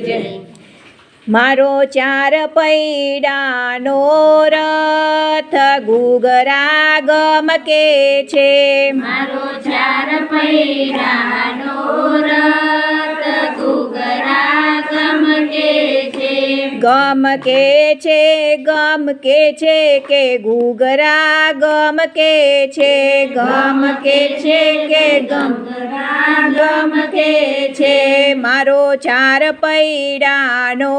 જય. મારો ચાર પૈડાનો રથ ઘૂઘરા ગમકે છે. મારો ચાર પૈડાનો રથ ગમ કે છે ગમ કે છે કે ઘૂઘરા ગમ કે છે. ગમ કે છે કે ગમ ગમ કે છે. મારો ચાર પૈડાનો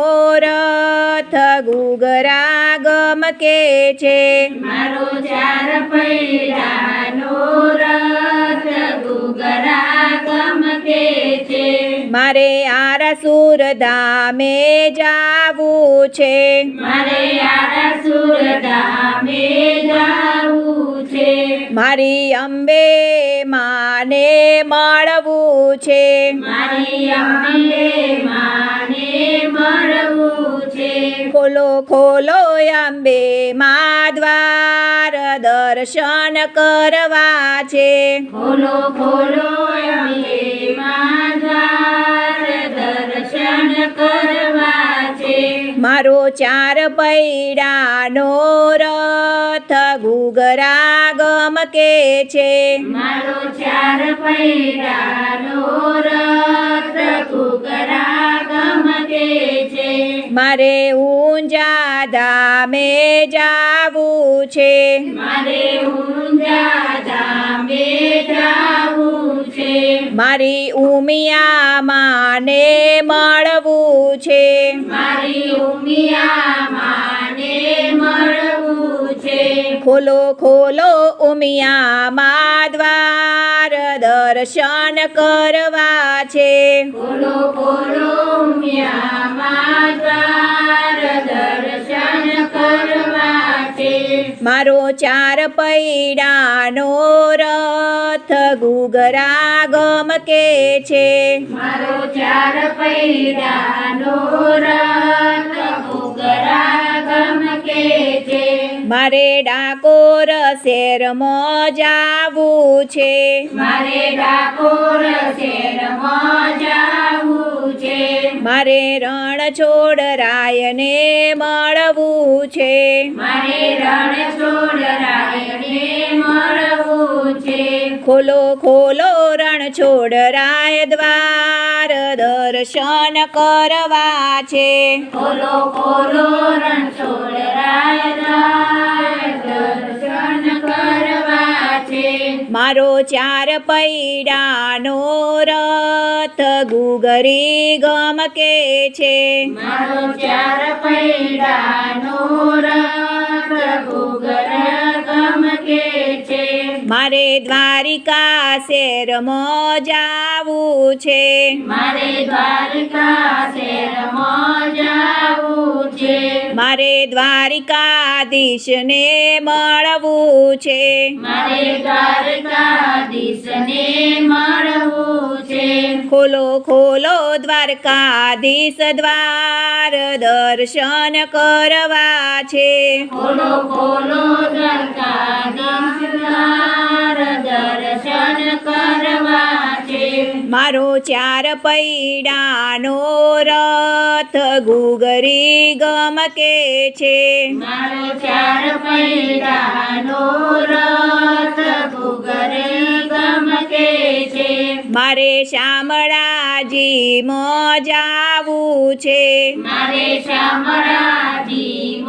રથ ઘૂઘરા ગમ કે છે. મારો ચાર પૈડાનો રથ ઘૂઘરા ગમકે છે. મારે આરસુર ધામે જાવું છે. મારે આરસુર ધામે જાવું છે. મારી અંબે માને મળવું છે. મારી અંબે માને મળવું છે. ખોલો ખોલો અંબે મા દ્વાર દર્શન કરવા છે. ખોલો ખોલો અંબે માધાર મારો ચાર પૈડાનો રથ ગુગરા ગમ કે છે? મારો ચાર પૈડાનો રથ ઘૂઘરા ગમકે છે? મારે ઊંઝા ધામે જાવું છે. મારે ઊંજા ધામે જાવું છે. મારી ઉમિયા માને મળવું છે. મારી ખોલો ખોલો ઉમિયા મા દ્વાર દર્શન કરવા છે. ખોલો ખોલો ઉમિયા માધાર દર્શન કરવા છે મારો ચાર પૈડાનો રથ ગુગરા ગમકે છે? મારો ચાર પૈડાનો રથ છે મારે ડાકોર શેર જાવું છે. મારે ડાકોર શહેરમાં જાવું છે. મારે રણ છોડ રાયને મળવું છે. મારે રણછોડ રાયને મળવું છે. ખોલો ખોલો રણ છોડ રાય દ્વાર દર્શન કરવા છે. ખોલો ખોલો રણછોડ રાય દર્શન કરવા છે. મારો ચાર પૈડાનો રથ ગુગરી ગમકે છે. મારો ચાર પૈડાનો રથ મારે દ્વારિકા શેરમાં જાવું છે. મારે દ્વારકા શહેરમાં જાવું છે. મારે દ્વારિકાધીશને મળવું છે. મારે દ્વારકાધીશને મળવું છે. ખોલો ખોલો દ્વારકાધીશ દ્વાર. દર્શન કરવા છે. ખોલો ખોલો દર્શન કરવા છે. મારો ચાર પૈડાનો રથ ગુગરી ગમકે છે. મારો ચાર પૈડાનો મારે શામળાજી મોજાવું જાવું છે. મારે શામળાજી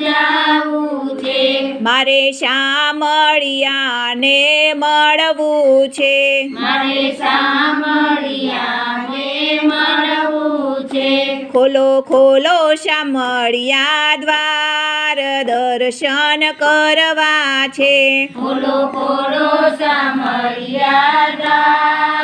જાવું છે. મારે શામળિયાને મળવું છે. મારે શામળિયાને મળવું છે. ખોલો ખોલો શામળિયા દ્વાર દર્શન કરવા છે. ખોલો ખોલો શામળિયા દ્વાર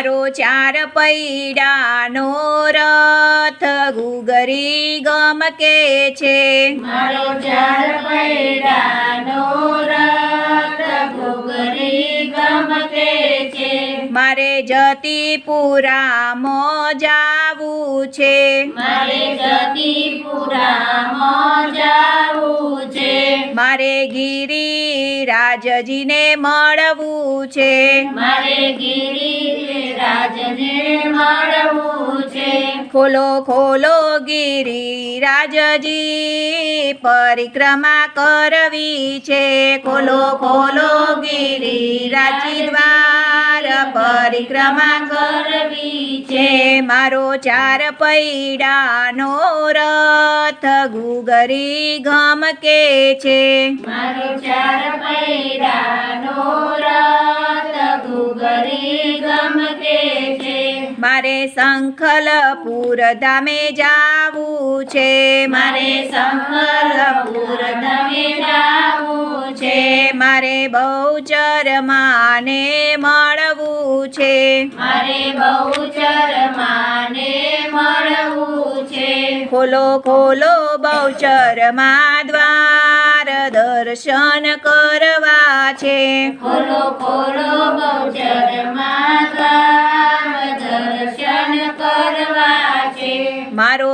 મારો ચાર પૈડાનો રથ ગુગરી ગમકે છે? મારો ચાર પૈડાનો રથ ઘૂઘરી ગમકે છે? મારે જતીપુરામાં જાવું છે. મારે જતીપુરામાં છે મારે ગિરિરાજજીને મળવું છે. મારે ગિરિરાજને મળવું છે. ખોલો ખોલો ગિરિરાજજી પરિક્રમા કરવી છે. ખોલો ખોલો ગિરિરાજી દ્વાર પરિક્રમા કરવી છે. મારો ચાર પૈડાનો રથ ગુગરી ગમકે છે. મારો ચાર પૈડાનો રથ ગુગરી ગમકે છે. મારે સંખલપુર ધામે જાવું છે. મારે સંકલ્પુર બહુચર માને મળવું છે. મારે બહુચર માને મળવું છે. ખોલો ખોલો બહુચરમાં દ્વાર દર્શન કરવા છે. ખોલો ખોલો બહુચર માતા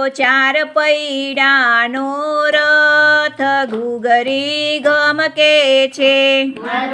ચાર પૈડાનો રથ ઘૂગરી ગમકે છે?